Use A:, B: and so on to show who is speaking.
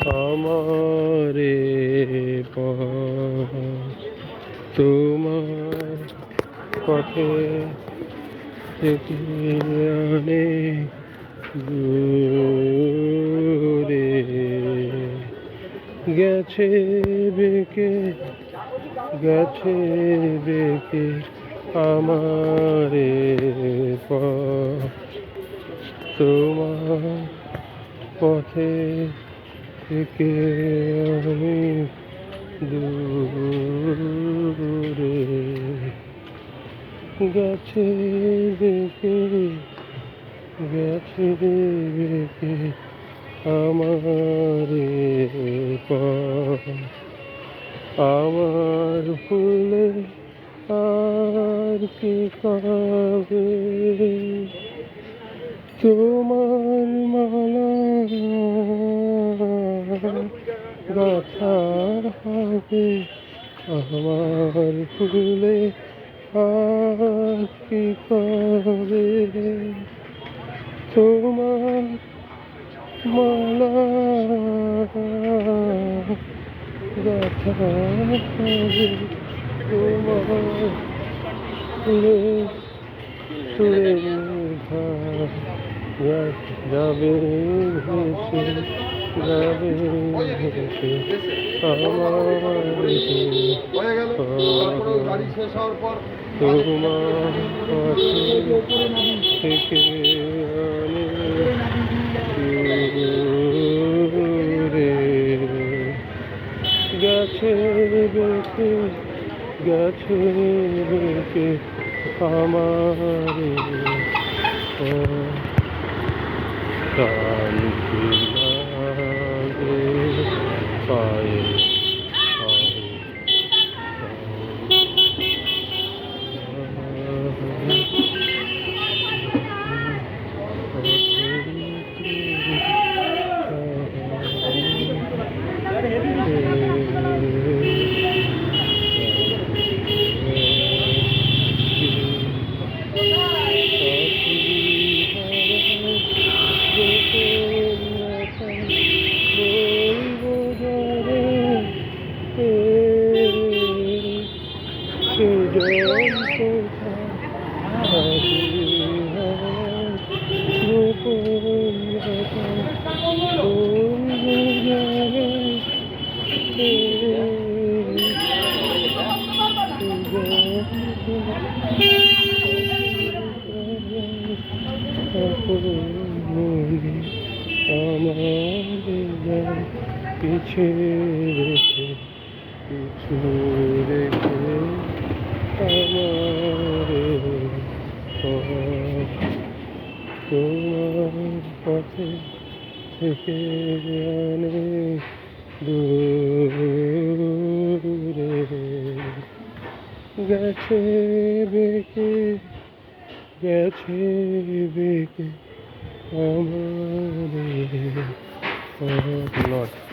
A: আমারে তোমার পথে আনে দূরে গেছে বেকে গেছে বেকে আমারে পথ তোমার পথে থেকে আমি দূরে। গেছে বেকে গেছে বেকে আমার আমার ফুলে আর কি কাবে তোমার মালা গাথা হবে আমার ফুলে আর কি কাবে তোমার মালা গাথা হবে তোমার ফুলে সুরে যাবে যাবে তোমার থেকে গেছে বেঁকে গেছে বেঁকে আমারে Kalu Kalu আমার পিছে রেখে কিছু রেখে আমার থেকে দূরে গেছে বেঁকে গেছে বেঁকে আমারে নট